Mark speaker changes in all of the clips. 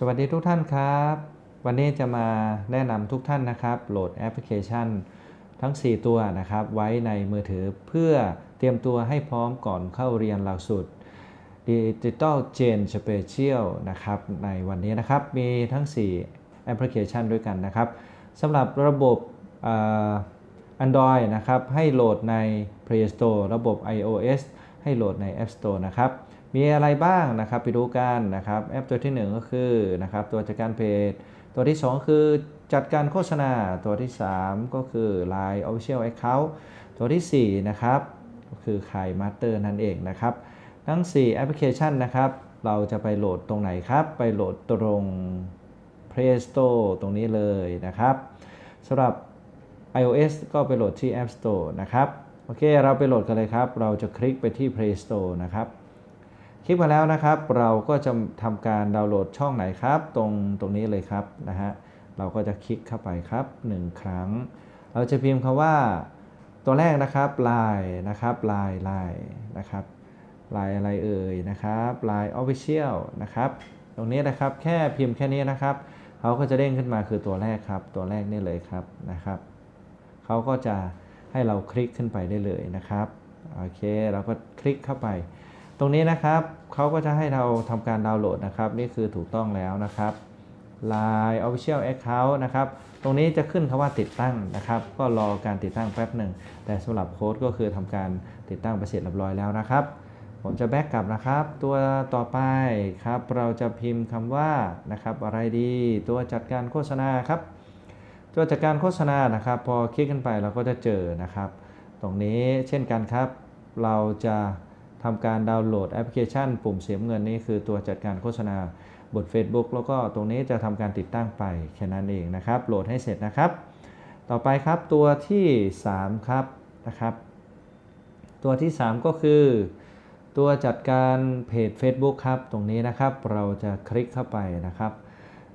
Speaker 1: สวัสดีทุกท่านครับ วันนี้จะมาแนะนำทุกท่านนะครับ โหลดแอปพลิเคชัน ทั้ง 4 ตัวนะครับ ไว้ในมือถือเพื่อเตรียมตัวให้พร้อมก่อนเข้าเรียนหลักสูตร Digital Gen Special นะครับในวันนี้นะครับ มีทั้ง 4 แอปพลิเคชันด้วยกันนะครับสำหรับระบบอ่อ Android นะครับ ให้โหลดใน Play Store ระบบ iOS ให้โหลดใน App Store นะครับ มีอะไรบ้างนะครับไปดูกันนะครับแอปตัวที่ 1 ก็คือนะครับตัวจัดการเพจ ตัวที่ 2 คือจัดการโฆษณาตัวที่ 3 ก็คือ Line Official Account ตัวทีสี่4 นะครับก็คือขาย Master นั่นเองนะครับ ทั้ง 4 แอปพลิเคชันนะครับ เราจะไปโหลดตรงไหนครับ ไปโหลดตรง Play Store ตรงนี้เลยนะครับสำหรับ iOS ก็ไปโหลดที่ App Store นะครับ โอเค เราไปโหลดกันเลยครับ เราจะคลิกไปที่ Play Store นะครับ ลิกมาแล้วนะครับ เราก็จะทำการดาวน์โหลดช่องไหนครับ ตรงตรงนี้เลยครับนะฮะเราก็จะคลิกเข้าไปครับ 1 ครั้ง เราจะพิมพ์คำว่า ตัวแรกนะครับ Line นะครับ Line Line นะครับ Line อะไรเอ่ยนะครับ Line Official นะครับตรงนี้นะครับแค่พิมพ์แค่นี้นะครับเขาก็จะเด้งขึ้นมาคือตัวแรกครับ ตัวแรกนี่เลยครับนะครับเขาก็จะให้เราคลิกขึ้นไปได้เลยนะครับโอเค เราก็คลิกเข้าไป ตรงนี้นะครับเขาก็จะให้เราทำการดาวน์โหลดนะครับ นี่คือถูกต้องแล้วนะครับ Line Official Account นะครับ ตรงนี้จะขึ้นคำว่าติดตั้งนะครับ ก็รอการติดตั้งแป๊บหนึ่ง แต่สำหรับโค้ดก็คือทำการติดตั้งไปเสร็จเรียบร้อยแล้วนะครับ ผมจะแบ็กกลับนะครับ ตัวต่อไปครับ เราจะพิมพ์คำว่านะครับ อะไรดี ตัวจัดการโฆษณาครับ ตัวจัดการโฆษณานะครับ พอคลิกขึ้นไปเราก็จะเจอนะครับ ตรงนี้เช่นกันครับ เราจะ ทำการดาวน์โหลดแอปพลิเคชัน ปุ่มเสียเงินนี้คือตัวจัดการโฆษณาบท Facebook แล้วก็ตรงนี้จะทำการติดตั้งไปแค่นั้นเองนะครับ โหลดให้เสร็จนะครับ ต่อไปครับตัวที่ 3 ครับนะครับ ตัวที่ 3 ก็คือ ตัวจัดการเพจ Facebook ครับ ตรงนี้นะครับเราจะคลิกเข้าไปนะครับ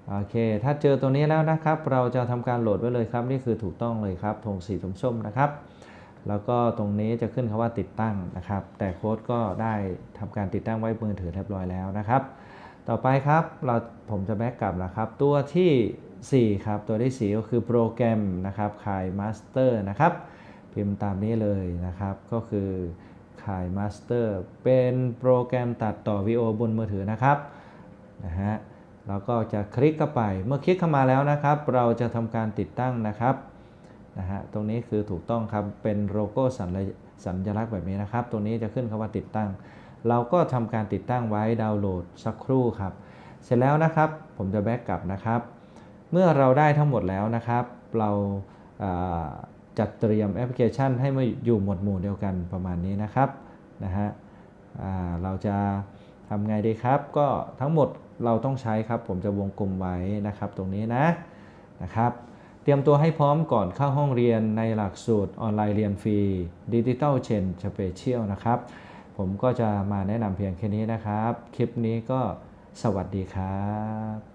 Speaker 1: โอเค ถ้าเจอตัวนี้แล้วนะครับ เราจะทำการโหลดไว้เลยครับ นี่คือถูกต้องเลยครับธงสีส้มๆนะครับ แล้วก็ตรงนี้จะขึ้นคำว่าติดตั้งนะครับ แต่โค้ดก็ได้ทำการติดตั้งไว้มือถือเรียบร้อยแล้วนะครับ ต่อไปครับเราผมจะแบ็กกลับนะครับ ตัวที่ 4 ครับ ตัวที่ 4 ก็คือโปรแกรมนะครับคายมาสเตอร์นะครับ พิมพ์ตามนี้เลยนะครับ ก็คือคายมาสเตอร์เป็นโปรแกรมตัดต่อวิดีโอบนมือถือนะครับนะฮะเราก็จะคลิกเข้าไปเมื่อคลิกเข้ามาแล้วนะครับ เราจะทำการติดตั้งนะครับ นะฮะตรงนี้คือถูกต้องครับเป็นโลโก้สัญลักษณ์สัญลักษณ์แบบนี้นะครับ ตรงนี้จะขึ้นคำว่าติดตั้ง เราก็ทำการติดตั้งไว้ดาวน์โหลดสักครู่ครับ เสร็จแล้วนะครับผมจะแบ็กกลับนะครับ เมื่อเราได้ทั้งหมดแล้วนะครับ เราาจัดเตรียมแอปพลิเคชันให้มาอยู่หมวดหมู่เดียวกันประมาณนี้นะครับนะฮะเราจะทำไงดีครับ ก็ทั้งหมดเราต้องใช้ครับ ผมจะวงกลมไว้นะครับ ตรงนี้นะนะครับ เตรียมตัวให้พร้อมก่อนเข้าห้องเรียนในหลักสูตรออนไลน์เรียนฟรีดิจิทัลเชนชเปเชียลนะครับ ผมก็จะมาแนะนำเพียงแค่นี้นะครับ คลิปนี้ก็สวัสดีครับ